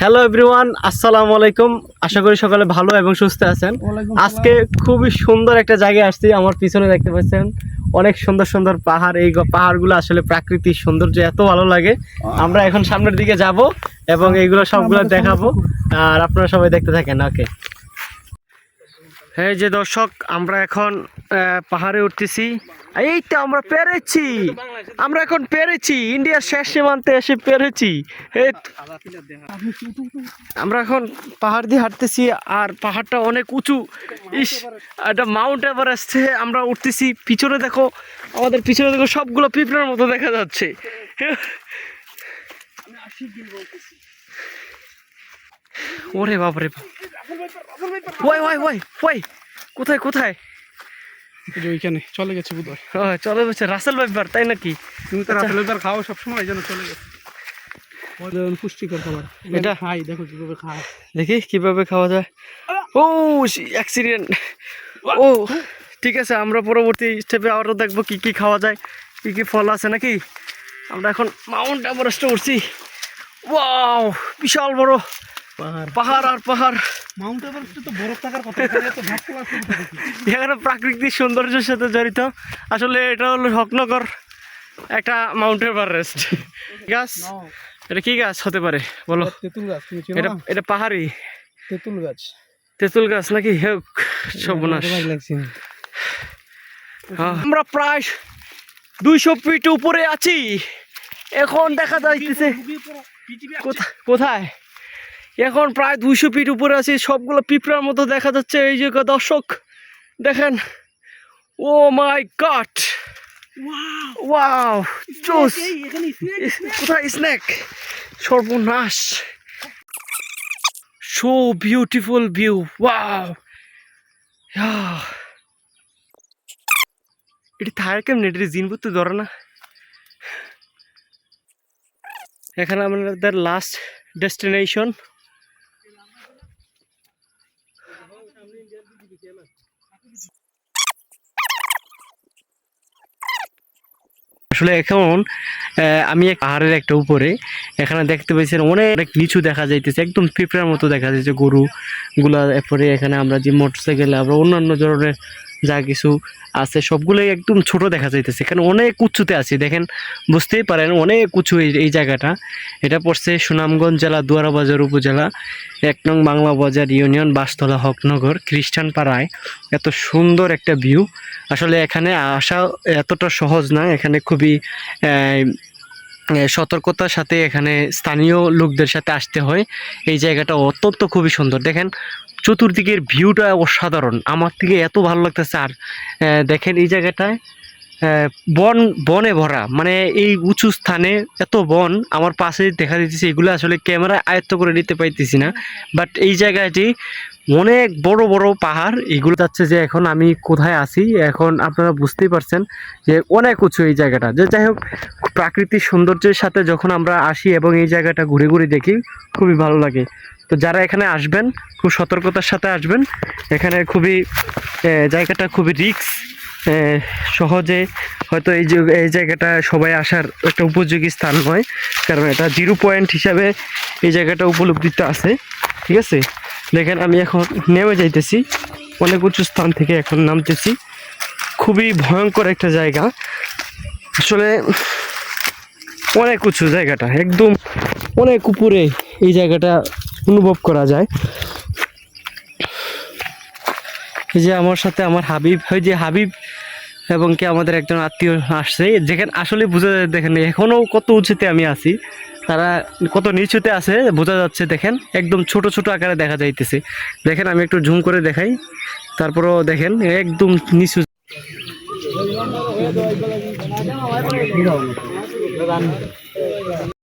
Hello everyone আসসালামু আলাইকুম আশা করি সকালে ভালো এবং সুস্থ আছেন। আজকে খুবই সুন্দর একটা জায়গায় আসছি। আমার পিছনে দেখতে পাচ্ছেন অনেক সুন্দর সুন্দর পাহাড়। এই পাহাড়গুলো আসলে প্রাকৃতিক সৌন্দর্য এত ভালো লাগে। আমরা এখন সামনের দিকে যাব এবং এইগুলো সবগুলো দেখাবো। আর আপনারা সবাই দেখতে থাকেন ওকে এই যে দর্শক, আমরা এখন পাহাড়ে উঠতেছি। এই তো আমরা পেরেছি। আমরা এখন পেরেছি। ইন্ডিয়ার শেষ সীমান্তে এসে পেরেছি। আমরা এখন পাহাড় দিয়ে হাঁটতেছি, আর পাহাড়টা অনেক উঁচু। ইস, একটা মাউন্ট এভারেস্টে আমরা উঠতেছি। পিছনে দেখো, আমাদের পিছনে দেখো সবগুলো পিঁপড়ার মতো দেখা যাচ্ছে। ওরে বাপরে বাপ। ওই ওই ওই ওই। কোথায় কোথায়? ওইখানে চলে গেছে ও, চলে বলছে রাসেল ভাইবার তাই নাকি? তুমি তো রাতের বেলার খাও সবসময় জন্য চলে গেছে। পুষ্টিকর খাবার। এটা- এটা খাই দেখো কীভাবে খায়। দেখি কীভাবে খাওয়া যায়। ও অ্যাক্সিডেন্ট ও ঠিক আছে আমরা পরবর্তী স্টেপে আরও দেখব কি কি খাওয়া যায় কি কি ফল আছে নাকি। আমরা এখন মাউন্ট এভারেস্টে উঠছি। ওয়াও বিশাল বড়। পাহাড়। পাহাড় আর পাহাড়। মাউন্ট এভারেস্টে তো বরফ থাকার কথা এখানে প্রাকৃতিক সৌন্দর্যের সাথে জড়িত। আসলে এটা হলো হকনগর একটা মাউন্ট এভারেস্ট গাছ এটা কি গাছ হতে পারে? বলো। তেঁতুল গাছ এটা এটা পাহাড়ি। তেঁতুল গাছ। তেঁতুল গাছ নাকি? হেক সর্বনাশ। হ্যাঁ। আমরা প্রায় দুইশো ফিট উপরে আছি। এখন দেখা যাইতেছে কোথা- কোথায়? এখন প্রায় দুইশো ফিট উপরে আছি সবগুলো পিঁপড়ার মতো দেখা যাচ্ছে। এই যে দর্শক দেখেন। Oh my god! ওয়াও! জোস। কোথায় স্ন্যাক সর্বনাশ। সো বিউটিফুল ভিউ ওয়াও এটি থাকার কেমন? এটি জিনবুত তো ধরে না? এখানে আমাদের লাস্ট ডেস্টিনেশন আসলে এখন আমি এক পাহাড়ের একটা উপরে, এখানে দেখতে পাইছেন অনেক অনেক নিচু দেখা যাইতেছে, একদম পিঁপড়ার মতো দেখা যাচ্ছে গরুগুলা, এরপরে এখানে আমরা যে মোটরসাইকেলে আমরা অন্যান্য ধরনের যা কিছু আছে, সবগুলোই একদম ছোট দেখা যাইতেছে। এখানে অনেক উঁচুতে আছে, দেখেন, বুঝতেই পারেন, অনেক উঁচু এই জায়গাটা। এটা পড়ছে সুনামগঞ্জ জেলা দুয়ারাবাজার উপজেলা, এক নং বাংলা বাজার ইউনিয়ন বাসতলা, হকনগর খ্রিস্টান পাড়ায় এত সুন্দর একটা ভিউ। আসলে এখানে আসা এতটা সহজ না, এখানে খুবই সতর্কতার সাথে এখানে স্থানীয় লোকদের সাথে আসতে হয়। এই জায়গাটা অত্যন্ত খুবই সুন্দর। দেখেন চতুর্দিকের ভিউটা অসাধারণ। আমার থেকে এত ভালো লাগতেছে। আর দেখেন এই জায়গাটায় বন, বনে ভরা মানে এই উঁচু স্থানে এত বন, আমার পাশে দেখা দিতেছে এগুলো আসলে ক্যামেরায় আয়ত্ত করে নিতে পাইতেছি না। বাট এই জায়গাটি অনেক বড় বড় পাহাড়, এগুলো যাচ্ছে যে এখন আমি কোথায় আছি, এখন আপনারা বুঝতেই পারছেন যে অনেক উঁচু এই জায়গাটা। যে যাই হোক, প্রাকৃতিক সৌন্দর্যের সাথে যখন আমরা আসি এবং এই জায়গাটা ঘুরে ঘুরে দেখি, খুবই ভালো লাগে। তো যারা এখানে আসবেন, খুব সতর্কতার সাথে আসবেন। এখানে খুবই জায়গাটা খুবই রিক্স। সহজে হয়তো এই এই জায়গাটা সবাই আসার একটা উপযোগী স্থান নয়। কারণ এটা জিরো পয়েন্ট হিসাবে এই জায়গাটা উপলব্ধিতে আছে। ঠিক আছে? দেখেন, আমি এখন নেমে যাইতেছি। অনেক উঁচু স্থান থেকে এখন নামতেছি। খুবই ভয়ঙ্কর একটা জায়গা। আসলে অনেক উঁচু জায়গাটা, একদম অনেক উপরে এই জায়গাটা অনুভব করা যায়। এই যে আমার সাথে আমার হাবিব ওই যে হাবিব এবং কি আমাদের একজন আত্মীয় আসছে, যেখানে আসলে বোঝা যায়, দেখেন এখনও কত উঁচুতে আমি আছি। তারা কত নিচুতে আছে, বোঝা যাচ্ছে, দেখেন একদম ছোট ছোট আকারে দেখা যাইতেছে। দেখেন আমি একটু ঝুম করে দেখাই, তারপরও দেখেন একদম নিচু।